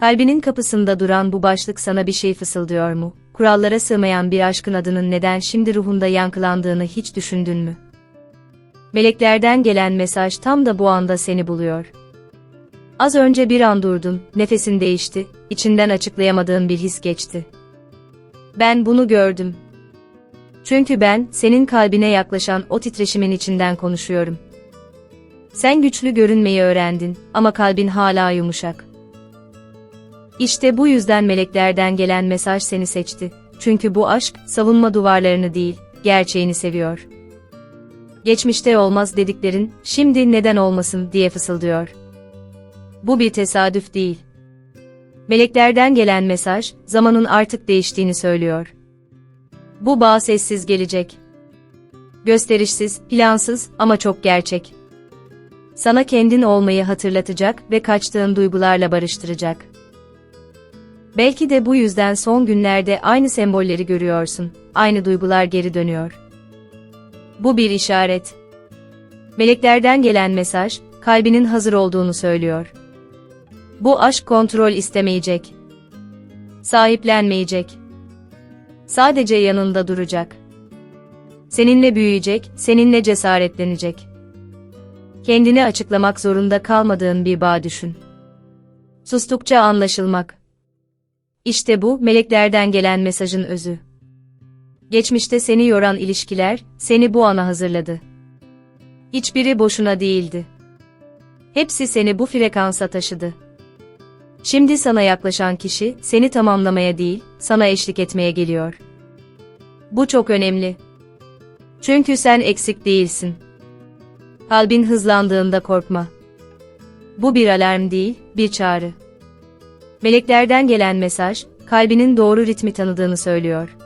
Kalbinin kapısında duran bu başlık sana bir şey fısıldıyor mu? Kurallara sığmayan bir aşkın adının neden şimdi ruhunda yankılandığını hiç düşündün mü? Meleklerden gelen mesaj tam da bu anda seni buluyor. Az önce bir an durdun, nefesin değişti, içinden açıklayamadığın bir his geçti. Ben bunu gördüm. Çünkü ben, senin kalbine yaklaşan o titreşimin içinden konuşuyorum. Sen güçlü görünmeyi öğrendin ama kalbin hala yumuşak. İşte bu yüzden meleklerden gelen mesaj seni seçti. Çünkü bu aşk, savunma duvarlarını değil, gerçeğini seviyor. Geçmişte olmaz dediklerin, şimdi neden olmasın diye fısıldıyor. Bu bir tesadüf değil. Meleklerden gelen mesaj, zamanın artık değiştiğini söylüyor. Bu bağ sessiz gelecek. Gösterişsiz, plansız ama çok gerçek. Sana kendin olmayı hatırlatacak ve kaçtığın duygularla barıştıracak. Belki de bu yüzden son günlerde aynı sembolleri görüyorsun, aynı duygular geri dönüyor. Bu bir işaret. Meleklerden gelen mesaj, kalbinin hazır olduğunu söylüyor. Bu aşk kontrol istemeyecek. Sahiplenmeyecek. Sadece yanında duracak. Seninle büyüyecek, seninle cesaretlenecek. Kendini açıklamak zorunda kalmadığın bir bağ düşün. Sustukça anlaşılmak. İşte bu, meleklerden gelen mesajın özü. Geçmişte seni yoran ilişkiler, seni bu ana hazırladı. Hiçbiri boşuna değildi. Hepsi seni bu frekansa taşıdı. Şimdi sana yaklaşan kişi, seni tamamlamaya değil, sana eşlik etmeye geliyor. Bu çok önemli. Çünkü sen eksik değilsin. Kalbin hızlandığında korkma. Bu bir alarm değil, bir çağrı. Meleklerden gelen mesaj, kalbinin doğru ritmi tanıdığını söylüyor.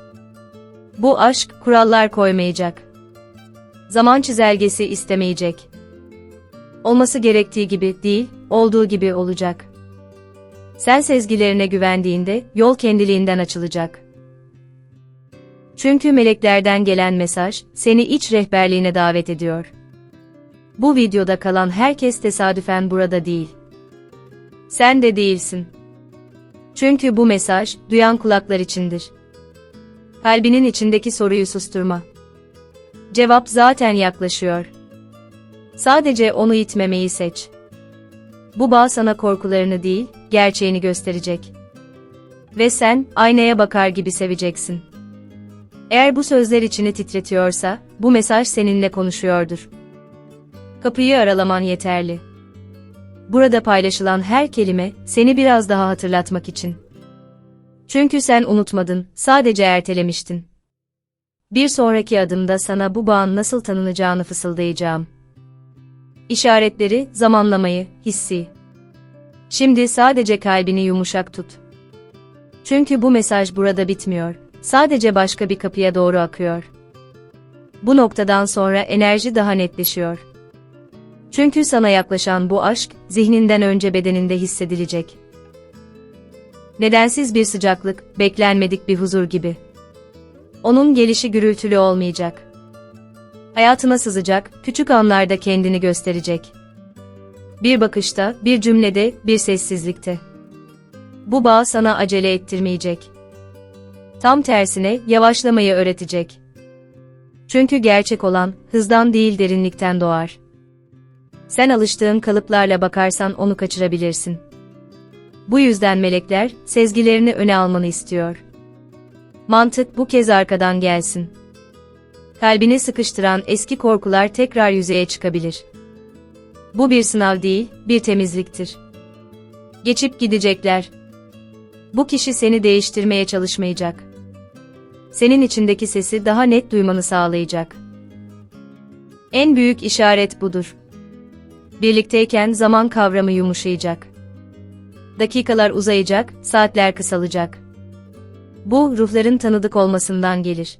Bu aşk, kurallar koymayacak. Zaman çizelgesi istemeyecek. Olması gerektiği gibi değil, olduğu gibi olacak. Sen sezgilerine güvendiğinde, yol kendiliğinden açılacak. Çünkü meleklerden gelen mesaj, seni iç rehberliğine davet ediyor. Bu videoda kalan herkes tesadüfen burada değil. Sen de değilsin. Çünkü bu mesaj, duyan kulaklar içindir. Kalbinin içindeki soruyu susturma. Cevap zaten yaklaşıyor. Sadece onu itmemeyi seç. Bu bağ sana korkularını değil, gerçeğini gösterecek. Ve sen, aynaya bakar gibi seveceksin. Eğer bu sözler içini titretiyorsa, bu mesaj seninle konuşuyordur. Kapıyı aralaman yeterli. Burada paylaşılan her kelime, seni biraz daha hatırlatmak için. Çünkü sen unutmadın, sadece ertelemiştin. Bir sonraki adımda sana bu bağın nasıl tanınacağını fısıldayacağım. İşaretleri, zamanlamayı, hissi. Şimdi sadece kalbini yumuşak tut. Çünkü bu mesaj burada bitmiyor, sadece başka bir kapıya doğru akıyor. Bu noktadan sonra enerji daha netleşiyor. Çünkü sana yaklaşan bu aşk, zihninden önce bedeninde hissedilecek. Nedensiz bir sıcaklık, beklenmedik bir huzur gibi. Onun gelişi gürültülü olmayacak. Hayatına sızacak, küçük anlarda kendini gösterecek. Bir bakışta, bir cümlede, bir sessizlikte. Bu bağ sana acele ettirmeyecek. Tam tersine, yavaşlamayı öğretecek. Çünkü gerçek olan, hızdan değil derinlikten doğar. Sen alıştığın kalıplarla bakarsan onu kaçırabilirsin. Bu yüzden melekler, sezgilerini öne almanı istiyor. Mantık bu kez arkadan gelsin. Kalbini sıkıştıran eski korkular tekrar yüzeye çıkabilir. Bu bir sınav değil, bir temizliktir. Geçip gidecekler. Bu kişi seni değiştirmeye çalışmayacak. Senin içindeki sesi daha net duymanı sağlayacak. En büyük işaret budur. Birlikteyken zaman kavramı yumuşayacak. Dakikalar uzayacak, saatler kısalacak. Bu, ruhların tanıdık olmasından gelir.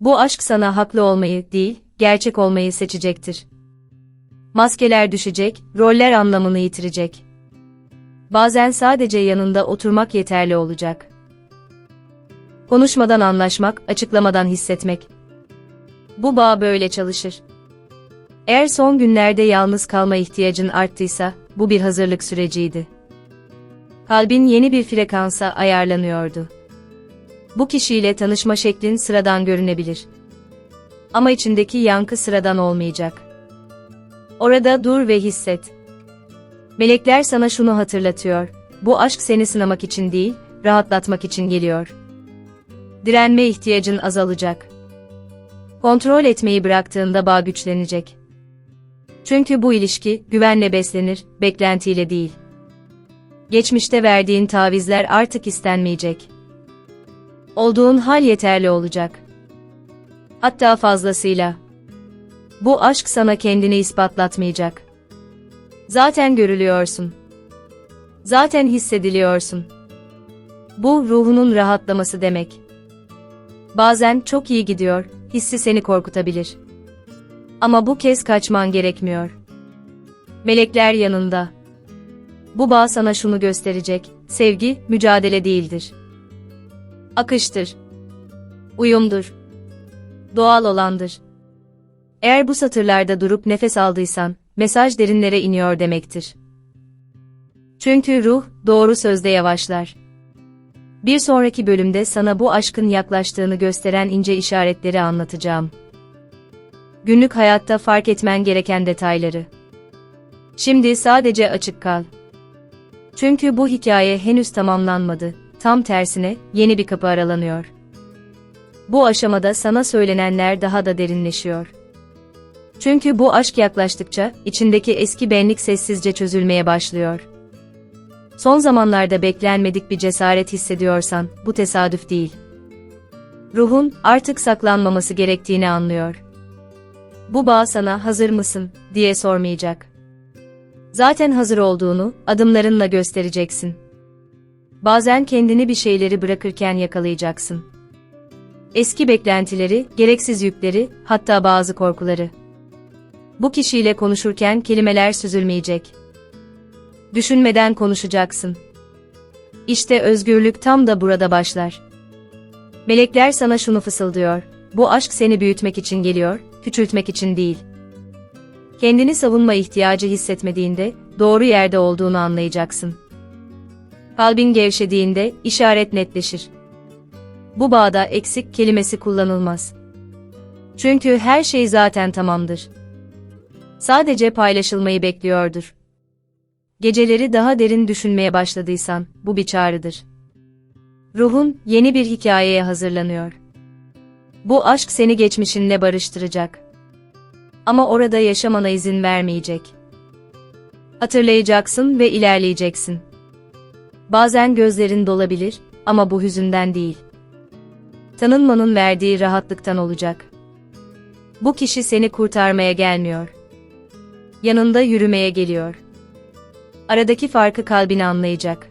Bu aşk sana haklı olmayı değil, gerçek olmayı seçecektir. Maskeler düşecek, roller anlamını yitirecek. Bazen sadece yanında oturmak yeterli olacak. Konuşmadan anlaşmak, açıklamadan hissetmek. Bu bağ böyle çalışır. Eğer son günlerde yalnız kalma ihtiyacın arttıysa, bu bir hazırlık süreciydi. Kalbin yeni bir frekansa ayarlanıyordu. Bu kişiyle tanışma şeklin sıradan görünebilir. Ama içindeki yankı sıradan olmayacak. Orada dur ve hisset. Melekler sana şunu hatırlatıyor. Bu aşk seni sınamak için değil, rahatlatmak için geliyor. Direnme ihtiyacın azalacak. Kontrol etmeyi bıraktığında bağ güçlenecek. Çünkü bu ilişki güvenle beslenir, beklentiyle değil. Geçmişte verdiğin tavizler artık istenmeyecek. Olduğun hal yeterli olacak. Hatta fazlasıyla. Bu aşk sana kendini ispatlatmayacak. Zaten görülüyorsun. Zaten hissediliyorsun. Bu ruhunun rahatlaması demek. Bazen çok iyi gidiyor, hissi seni korkutabilir. Ama bu kez kaçman gerekmiyor. Melekler yanında. Bu bağ sana şunu gösterecek, sevgi, mücadele değildir. Akıştır. Uyumdur. Doğal olandır. Eğer bu satırlarda durup nefes aldıysan, mesaj derinlere iniyor demektir. Çünkü ruh, doğru sözde yavaşlar. Bir sonraki bölümde sana bu aşkın yaklaştığını gösteren ince işaretleri anlatacağım. Günlük hayatta fark etmen gereken detayları. Şimdi sadece açık kal. Çünkü bu hikaye henüz tamamlanmadı. Tam tersine yeni bir kapı aralanıyor. Bu aşamada sana söylenenler daha da derinleşiyor. Çünkü bu aşk yaklaştıkça içindeki eski benlik sessizce çözülmeye başlıyor. Son zamanlarda beklenmedik bir cesaret hissediyorsan bu tesadüf değil. Ruhun artık saklanmaması gerektiğini anlıyor. Bu bağ sana hazır mısın diye sormayacak. Zaten hazır olduğunu adımlarınla göstereceksin. Bazen kendini bir şeyleri bırakırken yakalayacaksın. Eski beklentileri, gereksiz yükleri, hatta bazı korkuları. Bu kişiyle konuşurken kelimeler süzülmeyecek. Düşünmeden konuşacaksın. İşte özgürlük tam da burada başlar. Melekler sana şunu fısıldıyor. Bu aşk seni büyütmek için geliyor, küçültmek için değil. Kendini savunma ihtiyacı hissetmediğinde doğru yerde olduğunu anlayacaksın. Kalbin gevşediğinde işaret netleşir. Bu bağda eksik kelimesi kullanılmaz. Çünkü her şey zaten tamamdır. Sadece paylaşılmayı bekliyordur. Geceleri daha derin düşünmeye başladıysan, bu bir çağrıdır. Ruhun yeni bir hikayeye hazırlanıyor. Bu aşk seni geçmişinle barıştıracak. Ama orada yaşamana izin vermeyecek. Hatırlayacaksın ve ilerleyeceksin. Bazen gözlerin dolabilir ama bu hüzünden değil. Tanınmanın verdiği rahatlıktan olacak. Bu kişi seni kurtarmaya gelmiyor. Yanında yürümeye geliyor. Aradaki farkı kalbin anlayacak.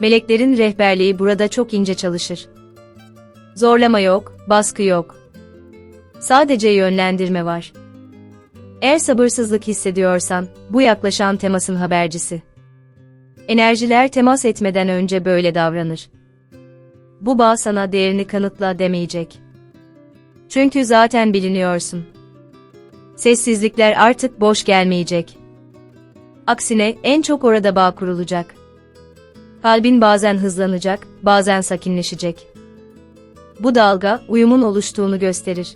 Meleklerin rehberliği burada çok ince çalışır. Zorlama yok, baskı yok. Sadece yönlendirme var. Eğer sabırsızlık hissediyorsan, bu yaklaşan temasın habercisi. Enerjiler temas etmeden önce böyle davranır. Bu bağ sana değerini kanıtla demeyecek. Çünkü zaten biliniyorsun. Sessizlikler artık boş gelmeyecek. Aksine en çok orada bağ kurulacak. Kalbin bazen hızlanacak, bazen sakinleşecek. Bu dalga uyumun oluştuğunu gösterir.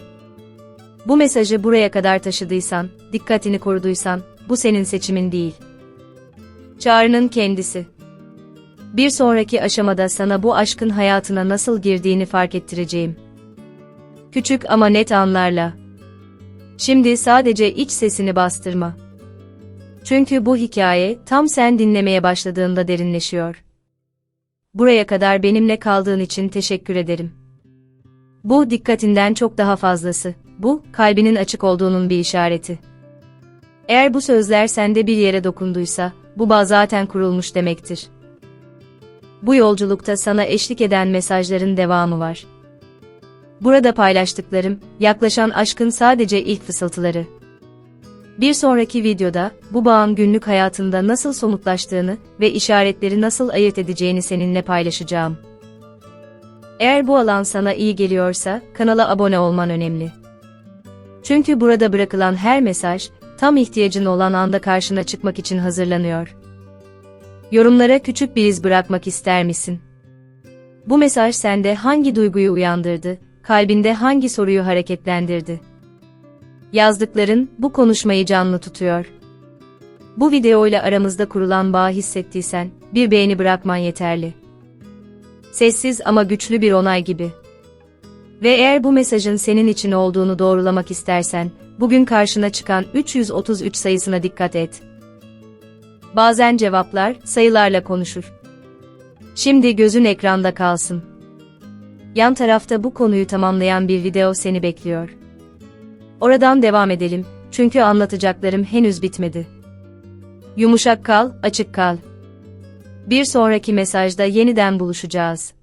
Bu mesajı buraya kadar taşıdıysan, dikkatini koruduysan, bu senin seçimin değil. Çağrının kendisi. Bir sonraki aşamada sana bu aşkın hayatına nasıl girdiğini fark ettireceğim. Küçük ama net anlarla. Şimdi sadece iç sesini bastırma. Çünkü bu hikaye tam sen dinlemeye başladığında derinleşiyor. Buraya kadar benimle kaldığın için teşekkür ederim. Bu dikkatinden çok daha fazlası. Bu kalbinin açık olduğunun bir işareti. Eğer bu sözler sende bir yere dokunduysa, bu bağ zaten kurulmuş demektir. Bu yolculukta sana eşlik eden mesajların devamı var. Burada paylaştıklarım, yaklaşan aşkın sadece ilk fısıltıları. Bir sonraki videoda, bu bağın günlük hayatında nasıl somutlaştığını ve işaretleri nasıl ayırt edeceğini seninle paylaşacağım. Eğer bu alan sana iyi geliyorsa, kanala abone olman önemli. Çünkü burada bırakılan her mesaj, tam ihtiyacın olan anda karşına çıkmak için hazırlanıyor. Yorumlara küçük bir iz bırakmak ister misin? Bu mesaj sende hangi duyguyu uyandırdı, kalbinde hangi soruyu hareketlendirdi? Yazdıkların bu konuşmayı canlı tutuyor. Bu videoyla aramızda kurulan bağı hissettiysen, bir beğeni bırakman yeterli. Sessiz ama güçlü bir onay gibi. Ve eğer bu mesajın senin için olduğunu doğrulamak istersen, bugün karşına çıkan 333 sayısına dikkat et. Bazen cevaplar sayılarla konuşur. Şimdi gözün ekranda kalsın. Yan tarafta bu konuyu tamamlayan bir video seni bekliyor. Oradan devam edelim, çünkü anlatacaklarım henüz bitmedi. Yumuşak kal, açık kal. Bir sonraki mesajda yeniden buluşacağız.